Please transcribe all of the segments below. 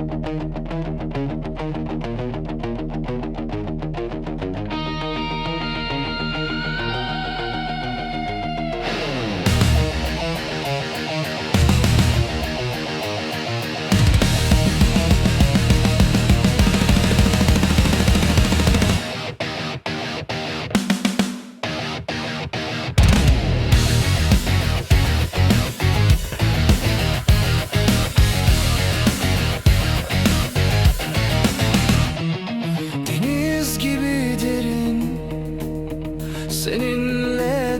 Thank you.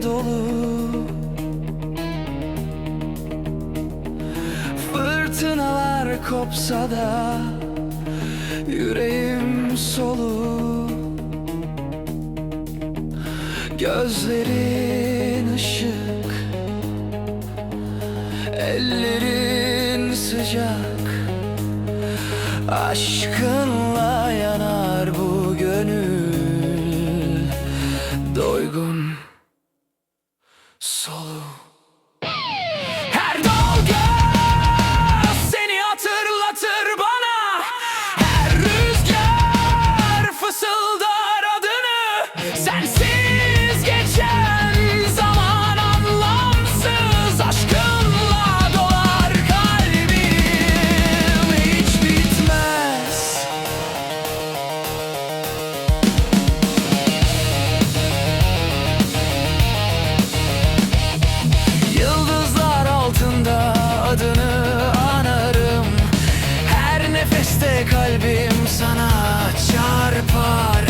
dolu. Fırtınalar kopsa da Yüreğim solu. Gözlerin ışık Ellerin sıcak. Aşkınla yanar bu de kalbim sana çarpar.